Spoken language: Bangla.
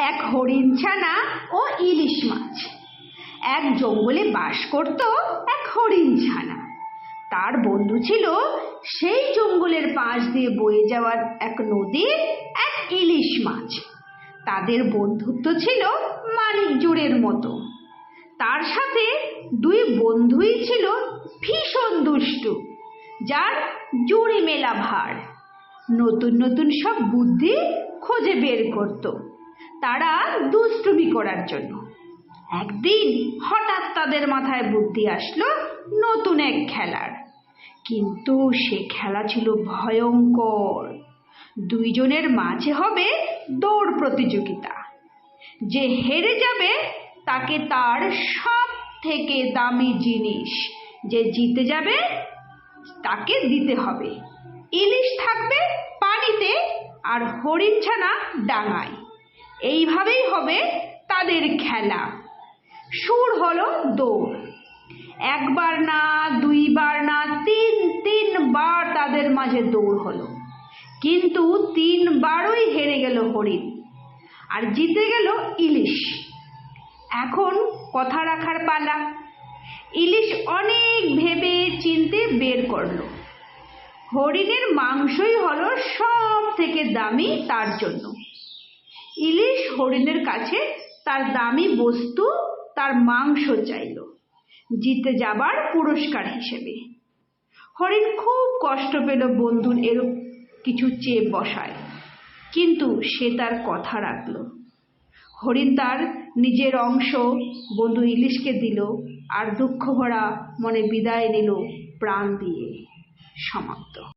এক হরিণ ছানা ও ইলিশ মাছ। এক জঙ্গলে বাস করত এক হরিণ ছানা। তার বন্ধু ছিল সেই জঙ্গলের পাশ দিয়ে বয়ে যাওয়ার এক নদীর এক ইলিশ মাছ। তাদের বন্ধুত্ব ছিল মানিক জোড়ের মতো। তার সাথে দুই বন্ধুই ছিল ভীষণ দুষ্টু, যার জুড়ি মেলা ভার। নতুন নতুন সব বুদ্ধি খুঁজে বের করত। তারা দুষ্টুমি করার জন্য। একদিন হঠাৎ তাদের মাথায় বুদ্ধি আসলো নতুন এক খেলার। কিন্তু সে খেলা ছিল ভয়ঙ্কর। দুইজনের মাঝে হবে দৌড় প্রতিযোগিতা। যে হেরে যাবে তাকে তার সব থেকে দামি জিনিস। যে জিতে যাবে তাকে দিতে হবে। ইলিশ থাকবে পানিতে আর হরিণ ছানা ডাঙায়। এইভাবেই হবে তাদের খেলা। সুর হলো দৌড়। একবার না, দুইবার না, তিন, তিনবার তাদের মাঝে দৌড় হলো। কিন্তু তিনবারই হেরে গেল হরিণ আর জিতে গেল ইলিশ। এখন কথা রাখার পালা। ইলিশ অনেক ভেবে চিনতে বের করল। হরিণের মাংসই হলো সব থেকে দামি তার জন্য। হরিণের কাছে তার দামি বস্তু, তার মাংস চাইল। জিতে যাবার পুরস্কার হিসেবে। হরিণ খুব কষ্ট পেল বন্ধুর এর কিছু চেয়ে বসায়, কিন্তু সে তার কথা রাখল। হরিণ তার নিজের অংশ বন্ধু ইলিশকে দিল আর দুঃখ ভরা মনে বিদায় নিল প্রাণ দিয়ে। সমাপ্ত।